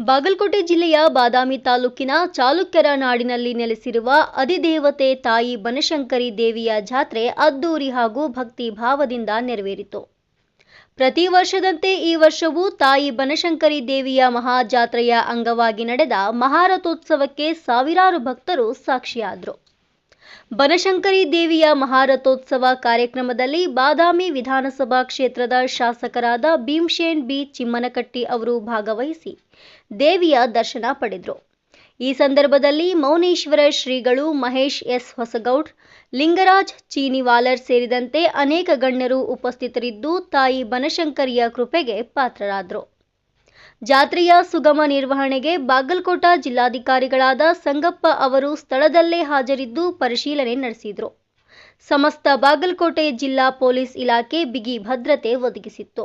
ಬಾಗಲಕೋಟೆ ಜಿಲ್ಲೆಯ ಬಾದಾಮಿ ತಾಲೂಕಿನ ಚಾಲುಕ್ಯರ ನಾಡಿನಲ್ಲಿ ನೆಲೆಸಿರುವ ಅಧಿದೇವತೆ ತಾಯಿ ಬನಶಂಕರಿ ದೇವಿಯ ಜಾತ್ರೆ ಅದ್ದೂರಿ ಹಾಗೂ ಭಕ್ತಿ ಭಾವದಿಂದ ನೆರವೇರಿತು. ಪ್ರತಿ ವರ್ಷದಂತೆ ಈ ವರ್ಷವೂ ತಾಯಿ ಬನಶಂಕರಿ ದೇವಿಯ ಮಹಾಜಾತ್ರೆಯ ಅಂಗವಾಗಿ ನಡೆದ ಮಹಾರಥೋತ್ಸವಕ್ಕೆ ಸಾವಿರಾರು ಭಕ್ತರು ಸಾಕ್ಷಿಯಾದರು. ಬನಶಂಕರಿ ದೇವಿಯ ಮಹಾರಥೋತ್ಸವ ಕಾರ್ಯಕ್ರಮದಲ್ಲಿ ಬಾದಾಮಿ ವಿಧಾನಸಭಾ ಕ್ಷೇತ್ರದ ಶಾಸಕರಾದ ಭೀಮಶೇನ್ ಬಿ ಚಿಮ್ಮನಕಟ್ಟಿ ಅವರು ಭಾಗವಹಿಸಿ ದೇವಿಯ ದರ್ಶನ ಪಡೆದರು. ಈ ಸಂದರ್ಭದಲ್ಲಿ ಮೌನೇಶ್ವರ ಶ್ರೀಗಳು ಮಹೇಶ್ ಎಸ್ ಹೊಸಗೌಡ್, ಲಿಂಗರಾಜ್ ಚೀನಿವಾಲರ್ ಸೇರಿದಂತೆ ಅನೇಕ ಗಣ್ಯರು ಉಪಸ್ಥಿತರಿದ್ದು ತಾಯಿ ಬನಶಂಕರಿಯ ಕೃಪೆಗೆ ಪಾತ್ರರಾದರು. ಜಾತ್ರೆಯ ಸುಗಮ ನಿರ್ವಹಣೆಗೆ ಬಾಗಲಕೋಟ ಜಿಲ್ಲಾಧಿಕಾರಿಗಳಾದ ಸಂಗಪ್ಪ ಅವರು ಸ್ಥಳದಲ್ಲೇ ಹಾಜರಿದ್ದು ಪರಿಶೀಲನೆ ನಡೆಸಿದರು. ಸಮಸ್ತ ಬಾಗಲಕೋಟೆ ಜಿಲ್ಲಾ ಪೊಲೀಸ್ ಇಲಾಖೆ ಬಿಗಿ ಭದ್ರತೆ ಒದಗಿಸಿತ್ತು.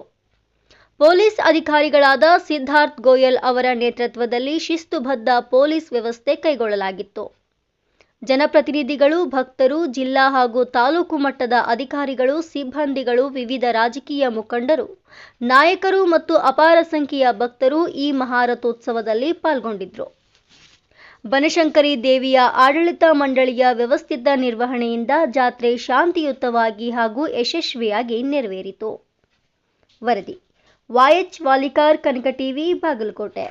ಪೊಲೀಸ್ ಅಧಿಕಾರಿಗಳಾದ ಸಿದ್ಧಾರ್ಥ್ ಗೋಯಲ್ ಅವರ ನೇತೃತ್ವದಲ್ಲಿ ಶಿಸ್ತುಬದ್ಧ ಪೊಲೀಸ್ ವ್ಯವಸ್ಥೆ ಕೈಗೊಳ್ಳಲಾಗಿತ್ತು. ಜನಪ್ರತಿನಿಧಿಗಳು, ಭಕ್ತರು, ಜಿಲ್ಲಾ ಹಾಗೂ ತಾಲೂಕು ಮಟ್ಟದ ಅಧಿಕಾರಿಗಳು, ಸಿಬ್ಬಂದಿಗಳು, ವಿವಿಧ ರಾಜಕೀಯ ಮುಖಂಡರು, ನಾಯಕರು ಮತ್ತು ಅಪಾರ ಸಂಖ್ಯೆಯ ಭಕ್ತರು ಈ ಮಹಾರಥೋತ್ಸವದಲ್ಲಿ ಪಾಲ್ಗೊಂಡಿದ್ದರು ಬನಶಂಕರಿ ದೇವಿಯ ಆಡಳಿತ ಮಂಡಳಿಯ ವ್ಯವಸ್ಥಿತ ನಿರ್ವಹಣೆಯಿಂದ ಜಾತ್ರೆ ಶಾಂತಿಯುತವಾಗಿ ಹಾಗೂ ಯಶಸ್ವಿಯಾಗಿ ನೆರವೇರಿತು. ವರದಿ ವಾಯಚ್ ವಾಲಿಕಾರ್ ಕನಕ ಟಿವಿ, ಬಾಗಲಕೋಟೆ.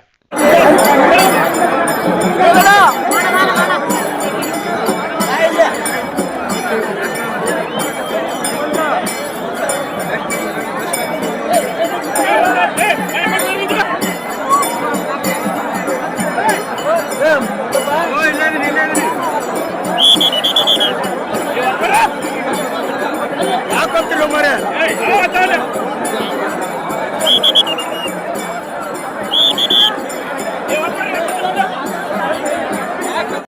ಯಾಕೊತ್ತಿರೋ ಮರೆ